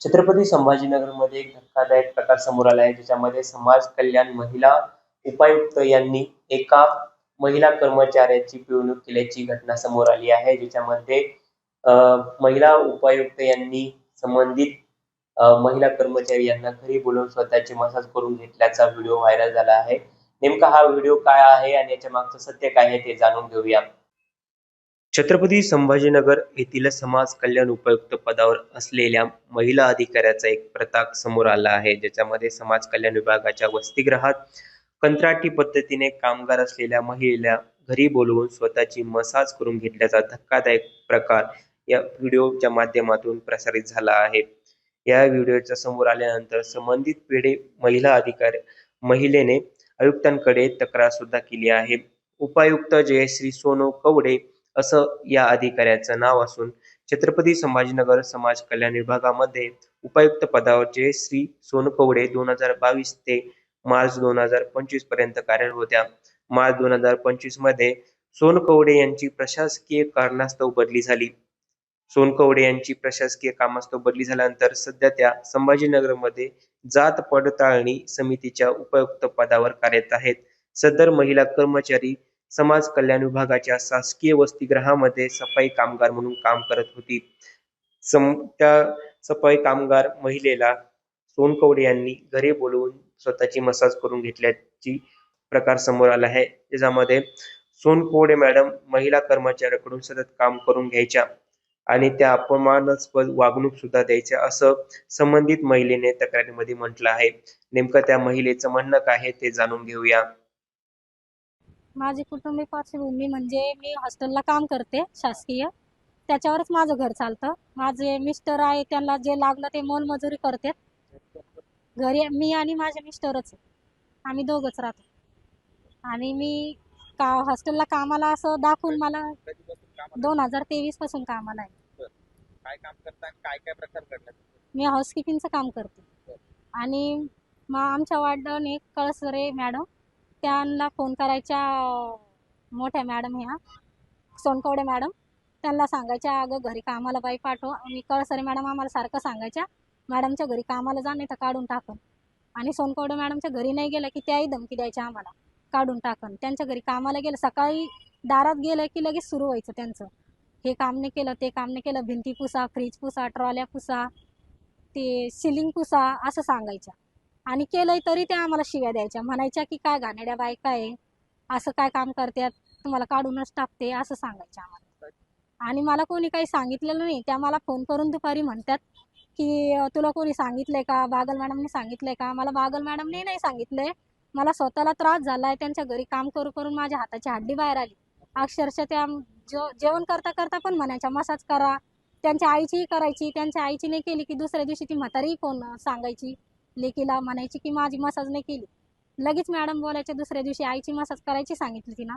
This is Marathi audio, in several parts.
छत्रपती संभाजीनगरमध्ये एक धक्कादायक प्रकार समोर आला आहे ज्याच्यामध्ये समाज कल्याण महिला उपायुक्त यांनी एका महिला कर्मचाऱ्याची पिळवणूक केल्याची घटना समोर आली आहे ज्याच्यामध्ये महिला उपायुक्त यांनी संबंधित महिला कर्मचारी यांना घरी बोलवून स्वतःची मसाज करून घेतल्याचा व्हिडिओ व्हायरल झाला आहे. नेमका हा व्हिडिओ काय आहे आणि याच्या मागचं सत्य काय आहे ते जाणून घेऊया. छत्रपती संभाजीनगर येथील समाज कल्याण उपायुक्त पदावर असलेल्या महिला अधिकाऱ्याचा एक प्रताप समोर आला आहे. ज्याच्यामध्ये समाज कल्याण विभागाच्या वसतिगृहात कंत्राटी पद्धतीने कामगार असलेल्या महिलेला घरी बोलवून स्वतःची मसाज करून घेतल्याचा धक्कादायक प्रकार या व्हिडिओच्या माध्यमातून प्रसारित झाला आहे. या व्हिडिओच्या समोर आल्यानंतर संबंधित पेढे महिला अधिकारी महिलेने आयुक्तांकडे तक्रार सुद्धा केली आहे. उपायुक्त जयश्री सोनू कवडे असं या अधिकाऱ्याचं नाव असून छत्रपती संभाजीनगर समाज कल्याण विभागामध्ये उपायुक्त पदावर जयश्री सोनकवडे दोन हजार बावीस ते मार्च दोन हजार पंचवीसपर्यंत कार्यरत होत्या. मार्च दोन हजार पंचवीसमध्ये सोनकवडे यांची प्रशासकीय कारणास्तव बदली झाली. सोनकवडे यांची प्रशासकीय कामास्तव बदली झाल्यानंतर सध्या त्या संभाजीनगरमध्ये जात पडताळणी समितीच्या उपयुक्त पदावर कार्यरत आहेत. सदर महिला कर्मचारी समाज कल्याण विभागाच्या शासकीय वसतिगृहामध्ये सफाई कामगार म्हणून काम करत होती. सम त्या सफाई कामगार महिलेला सोनकवडे यांनी घरी बोलवून स्वतःची मसाज करून घेतल्याची प्रकार समोर आला आहे. ज्यामध्ये सोनकवडे मॅडम महिला कर्मचाऱ्याकडून सतत काम करून घ्यायच्या आणि त्या अपमानास्पद वागणूक सुद्धा द्यायच्या असं संबंधित महिलेने तक्रारीमध्ये म्हटलं आहे. नेमकं त्या महिलेचं म्हणणं काय आहे ते जाणून घेऊया. माझी कुटुंबीय पार्श्वभूमी म्हणजे मी हॉस्टेलला काम करते शासकीय. त्याच्यावरच माझं घर चालतं. माझे मिस्टर आहे त्यांना जे लागलं ते मोलमजुरी करते. घरी मी आणि माझे मिस्टरच आहे. आम्ही दोघंच राहतो. आणि मी का हॉस्टेलला कामाला असं दाखवून मला दोन हजार तेवीसपासून कामाला आहे. काय काम करता आणि काय काय प्रकार घडला? मी हाऊसकीपिंगचं काम करते. आणि मग आमच्या वार्डाने कळसरे मॅडम त्यांना फोन करायच्या मोठ्या मॅडम ह्या सोनकवडे मॅडम. त्यांना सांगायच्या अगं घरी कामाला बाई पाठव. मी कळसरे मॅडम आम्हाला सारखं सांगायच्या मॅडमच्या घरी कामाला जा नाही तर काढून टाकन. आणि सोनकवडे मॅडमच्या घरी नाही गेलं की त्याही धमकी द्यायच्या आम्हाला काढून टाकन. त्यांच्या घरी कामाला गेलं सकाळी दारात गेलं की लगेच सुरू व्हायचं त्यांचं. हे काम नाही केलं ते काम नाही केलं भिंती पुसा फ्रीज पुसा ट्रॉल्या पुसा ते सिलिंग पुसा असं सांगायच्या. आणि केलंय तरी त्या आम्हाला शिव्या द्यायच्या. म्हणायच्या की काय घाणेड्या बायका आहे. असं काय काम करतात तुम्हाला काढूनच टाकते. असं सांगायच्या आम्हाला. आणि मला कोणी काही सांगितलेलं नाही. त्या मला फोन करून दुपारी म्हणतात की तुला कोणी सांगितलंय का? बागल मॅडमने सांगितलंय का? मला बागल मॅडमने नाही सांगितलंय. मला स्वतःला त्रास झालाय. त्यांच्या घरी काम करू करून माझ्या हाताची हड्डी बाहेर आली. अक्षरशः त्या जो जेवण करता करता पण म्हणायच्या मसाज करा. त्यांच्या आईचीही करायची. त्यांच्या आईची नाही केली की दुसऱ्या दिवशी ती म्हातारीही फोन सांगायची? लेकीला म्हणायची की माझी मसाज नाही केली. लगेच मॅडम बोलायचे दुसऱ्या दिवशी आईची मसाज करायची सांगितली तिनं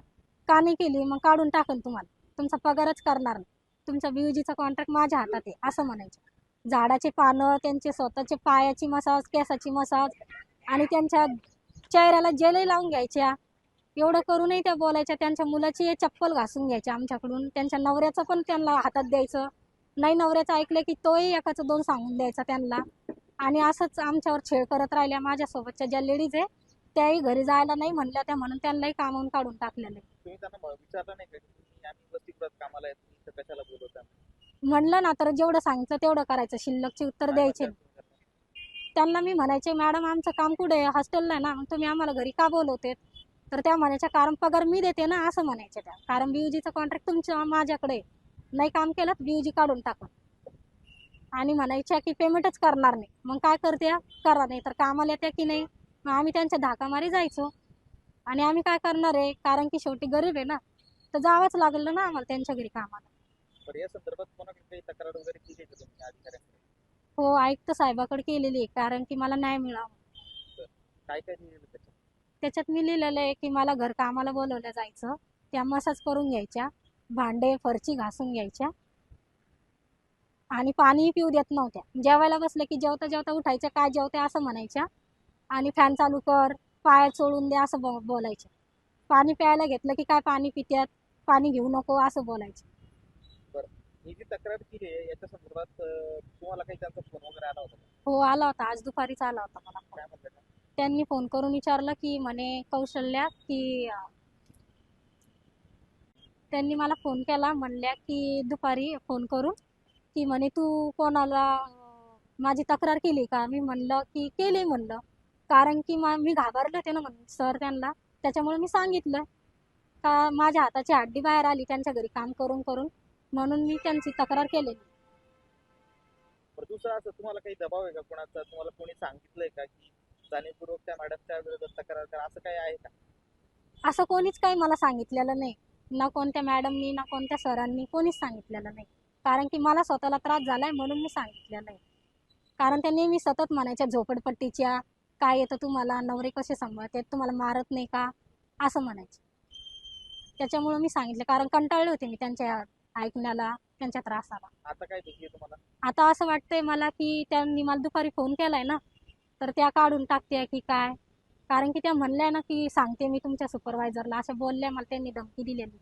का नाही केली? मग काढून टाकल तुम्हाला. तुमचा पगारच करणार नाही. तुमचा बीयूजीचा कॉन्ट्रॅक्ट माझ्या हातात आहे असं म्हणायचं. झाडाचे पानं त्यांचे स्वतःचे पायाची मसाज केसाची मसाज आणि त्यांच्या चेहऱ्याला जेलही लावून घ्यायच्या. एवढं करूनही त्या बोलायच्या त्यांच्या मुलाची चप्पल घासून घ्यायच्या आमच्याकडून. त्यांच्या नवऱ्याचं पण त्यांना हातात द्यायचं. नाही नवऱ्याचं ऐकलं की तोही एकाचं दोन सांगून द्यायचा त्यांना. आणि असंच आमच्यावर छेड करत राहिल्या. माझ्यासोबतच्या ज्या लेडीज आहे त्याही घरी जायला नाही म्हणल्या त्या म्हणून त्यांनाही कामावून काढून टाकलेलं आहे. तुम्ही त्यांना म- विचारलं नाही का? की तुम्ही आम्ही वसतिगृहात कामाला आहे तुम्ही इथं कशाला बोलवता? म्हणलं ना तर जेवढं सांगितलं तेवढं करायचं. शिल्लकची उत्तर द्यायचे. त्यांना मी म्हणायचे मॅडम आमचं काम कुठे आहे? हॉस्टेलला आहे ना. मग तुम्ही आम्हाला घरी का बोलवते तर त्या म्हणायच्या कारण पगार मी देते ना असं म्हणायच्या त्या. कारण बीयूजीचं कॉन्ट्रॅक्ट तुमच्या माझ्याकडे आहे. नाही काम केलं बीयूजी काढून टाकून आणि म्हणायच्या की पेमेंटच करणार नाही. मग काय करते? करा नाही तर कामाला येत्या की नाही? मग आम्ही त्यांच्या धाकामारी जायचो. आणि आम्ही काय करणार आहे? कारण की शेवटी गरीब आहे ना तर जावंच लागलं ना आम्हाला त्यांच्या घरी कामाला. बरं या संदर्भात कोणाकडे काही तक्रार वगैरे केली आहे का तुम्ही? अधिकाऱ्यांकडे हो आयुक्त साहेबाकडे केलेली आहे कारण की मला न्याय मिळावा. काय काय लिहिलेलं त्याच्यात? त्याच्यात मी लिहिलेलं आहे की मला घर कामाला बोलवलं जायचं त्या मसाज करून घ्यायच्या भांडे फरची घासून घ्यायच्या आणि पाणीही पिऊ देत नव्हत्या. जेवायला बसलं की जेवता जेवता उठायच्या काय जेवते असं म्हणायच्या. आणि फॅन चालू कर पाय चोळून दे असं बो बोलायच्या. पाणी प्यायला घेतलं की काय पाणी पित्यात? पाणी घेऊ नको असं बोलायचं ही जी तक्रार केली आहे याच्या संदर्भात अं, तुम्हाला काही त्यांचा फोन वगैरे आला होता का? हो आला होता. आज दुपारीच आला होता मला काय? त्यांनी फोन करून विचारलं की म्हणे कौशल्या की अं, त्यांनी मला फोन केला म्हणल्या की दुपारी फोन करून की म्हणे तू कोणाला माझी तक्रार केली का? मी म्हणलं की केली म्हणलं. कारण की मा मी घाबरले होते ना म्हण सर त्यांना. त्याच्यामुळे मी सांगितलं का माझ्या हाताची हड्डी बाहेर आली त्यांच्या घरी काम करून करून. म्हणून मी त्यांची तक्रार केलेली बरं दुसरं असं तुम्हाला काही दबाव आहे का कोणाचा? तुम्हाला कोणी सांगितलंय का की जाणीवपूर्वक त्या मॅडमच्या विरोधात तक्रार करा? असं काही आहे का? असं कोणीच काही मला सांगितलेलं नाही. ना कोणत्या मॅडमनी ना कोणत्या सरांनी कोणीच सांगितलेलं नाही. कारण की मला स्वतःला त्रास झालाय म्हणून मी सांगितलेलं आहे कारण त्या नेहमी सतत म्हणायच्या झोपडपट्टीच्या काय येतं तुम्हाला? नवरे कसे सांभाळतात? तुम्हाला मारत नाही का? असं म्हणायचे. त्याच्यामुळं मी सांगितलं कारण कंटाळले होते मी त्यांच्या ऐकण्याला त्यांच्या त्रासाला. आता काय भीती आहे तुम्हाला? आता असं वाटतंय मला की त्यांनी मला दुपारी फोन केलाय ना तर त्या काढून टाकते की काय? कारण की त्या म्हणल्या ना की सांगते मी तुमच्या सुपरवायझरला अशा बोलल्या मला त्यांनी धमकी दिलेली.